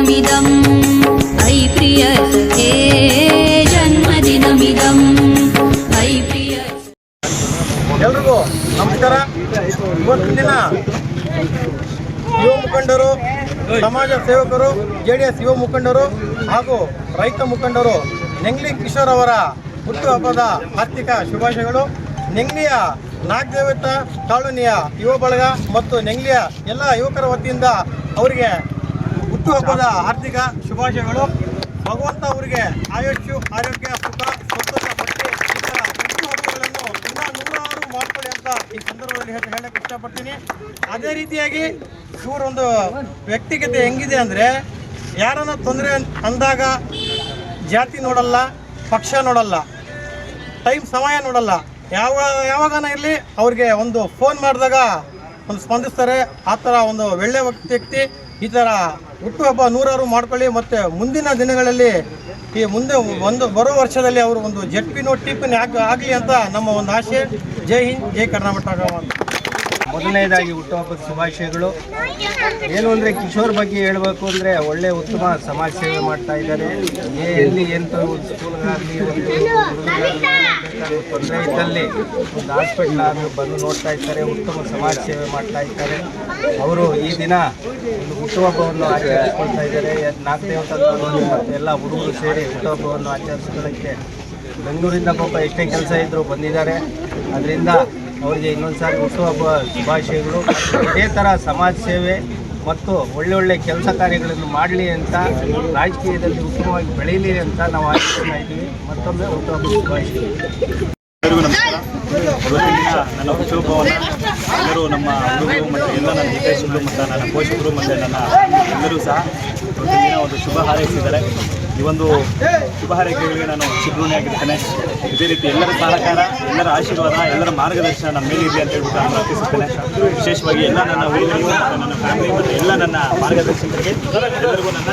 जन्मदिनमिदम् ऐ प्रियसखे जन्मदिनमिदम् ऐ प्रिय ಎಲ್ರಿಗೂ ನಮಸ್ಕಾರ ಇವತ್ತಿನ ದಿನ ಯುವ ಮುಖಂಡರು ಸಮಾಜ ಸೇವಕರು ಜೆ ಡಿ ಎಸ್ ಯುವ ಮುಖಂಡರು ಹಾಗೂ ರೈತ ಮುಖಂಡರು ನೆಂಗ್ಲಿ ಕಿಶೋರ್ ಅವರ ಹುಟ್ಟುಹಬ್ಬದ ಆರ್ಥಿಕ ಶುಭಾಶಯಗಳು ನೆಂಗ್ಲಿಯ ನಾಗದೇವತ ಕಾಲೋನಿಯ ಯುವ ಬಳಗ ಮತ್ತು ನೆಂಗ್ಲಿಯ ಎಲ್ಲ ಯುವಕರ ವತಿಯಿಂದ ಅವರಿಗೆ ಹುಟ್ಟುಹಬ್ಬದ ಹಾರ್ದಿಕ ಶುಭಾಶಯಗಳು. ಭಗವಂತ ಅವರಿಗೆ ಆಯುಷ್ಯು, ಆರೋಗ್ಯ, ಸುಖ, ಸಂತೋಷ ಪಟ್ಟು ಈ ಹಬ್ಬಗಳನ್ನು ಇನ್ನೂ ನೂರಾರು ಮಾಡ್ಕೊಳ್ಳಿ ಅಂತ ಈ ಸಂದರ್ಭದಲ್ಲಿ ಹೇಳಕ್ಕೆ ಹೇಳಕ್ ಇಷ್ಟಪಡ್ತೀನಿ. ಅದೇ ರೀತಿಯಾಗಿ ಇವರೊಂದು ವ್ಯಕ್ತಿಗತೆ ಹೆಂಗಿದೆ ಅಂದರೆ, ಯಾರನ್ನ ತೊಂದರೆ ಅಂದಾಗ ಜಾತಿ ನೋಡಲ್ಲ, ಪಕ್ಷ ನೋಡಲ್ಲ ಟೈಮ್ ಸಮಯ ನೋಡಲ್ಲ, ಯಾವ ಯಾವಾಗನ ಇರಲಿ ಅವ್ರಿಗೆ ಒಂದು ಫೋನ್ ಮಾಡಿದಾಗ ಒಂದು ಸ್ಪಂದಿಸ್ತಾರೆ. ಆ ಥರ ಒಂದು ಒಳ್ಳೆ ವ್ಯಕ್ತಿ. ಈ ಥರ ಹುಟ್ಟುಹಬ್ಬ ನೂರಾರು ಮಾಡ್ಕೊಳ್ಳಿ ಮತ್ತು ಮುಂದಿನ ದಿನಗಳಲ್ಲಿ ಈ ಮುಂದೆ ಒಂದು ಬರೋ ವರ್ಷದಲ್ಲಿ ಅವರು ಒಂದು ಜೆಡ್ ಪಿ ನೋ ಟಿಪಿನ್ ಆಗ ಆಗಲಿ ಅಂತ ನಮ್ಮ ಒಂದು ಆಶೆ ಜೈ ಹಿಂದ್, ಜೈ ಕರ್ನಾಟಕ. ಮೊದಲನೇದಾಗಿ ಹುಟ್ಟುಹಬ್ಬದ ಶುಭಾಶಯಗಳು. ಏನು ಅಂದರೆ ಕಿಶೋರ್ ಬಗ್ಗೆ ಹೇಳಬೇಕು ಅಂದರೆ ಒಳ್ಳೆ ಉತ್ತಮ ಸಮಾಜ ಸೇವೆ ಮಾಡ್ತಾ ಇದ್ದಾರೆ. ಎಲ್ಲಿ ಎಂತ ಒಂದು ತೊಂದರೆ ಇದ್ದಲ್ಲಿ ಒಂದು ಹಾಸ್ಪಿಟ್ಲ್ ಆದರೂ ಬಂದು ನೋಡ್ತಾ ಇದ್ದಾರೆ, ಉತ್ತಮ ಸಮಾಜ ಸೇವೆ ಮಾಡ್ತಾ ಇದ್ದಾರೆ. ಅವರು ಈ ದಿನ ಹುಟ್ಟುಹಬ್ಬವನ್ನು ಆಚರಿಸ್ಕೊಳ್ತಾ ಇದ್ದಾರೆ. ನಾಲ್ಕು ದೇವಸ್ಥಾನ ಎಲ್ಲ ಹುಡುಗರು ಸೇರಿ ಹುಟ್ಟುಹಬ್ಬವನ್ನು ಆಚರಿಸ್ಕೊಳ್ಳೋಕ್ಕೆ ಬೆಂಗಳೂರಿಂದ ಪಾಪ ಎಷ್ಟೇ ಕೆಲಸ ಇದ್ದರೂ ಬಂದಿದ್ದಾರೆ. ಅದರಿಂದ ಅವರಿಗೆ ಇನ್ನೊಂದು ಸಾರಿ ಹುಟ್ಟುಹಬ್ಬ ಶುಭಾಶಯಗಳು. ಇದೇ ಥರ ಸಮಾಜ ಸೇವೆ ಮತ್ತು ಒಳ್ಳೊಳ್ಳೆ ಕೆಲಸ ಕಾರ್ಯಗಳನ್ನು ಮಾಡಲಿ ಅಂತ ರಾಜಕೀಯದಲ್ಲಿ ಉತ್ತಮವಾಗಿ ಬೆಳೀಲಿ ಅಂತ ನಾವು ಆಶಿಸ್ತಾ ಇದ್ದೀವಿ. ಮತ್ತೊಮ್ಮೆ ಹುಟ್ಟುಹಬ್ಬ ಶುಭಾಶಯಗಳು. ಎಲ್ಲರಿಗೂ ನಮಸ್ಕಾರ. ಇವತ್ತಿನ ನನ್ನ ಹುಟ್ಟುಹಬ್ಬವನ್ನು ಎಲ್ಲರೂ ನಮ್ಮ ಹುಡುಗರು ಮತ್ತು ಎಲ್ಲ ನನ್ನ ಹಿತೈಷಿಗಳು ಮತ್ತು ನನ್ನ ಪೋಷಕರು ಮತ್ತು ನನ್ನ ಎಲ್ಲರೂ ಸಹ ಇವತ್ತಿನ ಒಂದು ಶುಭ ಹಾರೈಸಿದ್ದಾರೆ. ಈ ಒಂದು ಶುಭ ಹಾರೈಕೆಗಳಿಗೆ ನಾನು ಚಿಗುಣಿಯಾಗಿರ್ತೇನೆ ಇದೇ ರೀತಿ ಎಲ್ಲರ ಸಹಕಾರ, ಎಲ್ಲರ ಆಶೀರ್ವಾದ, ಎಲ್ಲರ ಮಾರ್ಗದರ್ಶನ ನಮ್ಮ ಮೇಲೆ ಇದೆ ಅಂತ ಹೇಳ್ಬಿಟ್ಟು ನಾನು ಪ್ರಾರ್ಥಿಸುತ್ತೇನೆ. ವಿಶೇಷವಾಗಿ ಎಲ್ಲ ನನ್ನ ಹುಡುಗರು ಮತ್ತು ನನ್ನ ಫ್ಯಾಮಿಲಿ ಮತ್ತು ಎಲ್ಲ ನನ್ನ ಮಾರ್ಗದರ್ಶಕರಿಗೆ, ಎಲ್ಲರಿಗೂ ನನ್ನ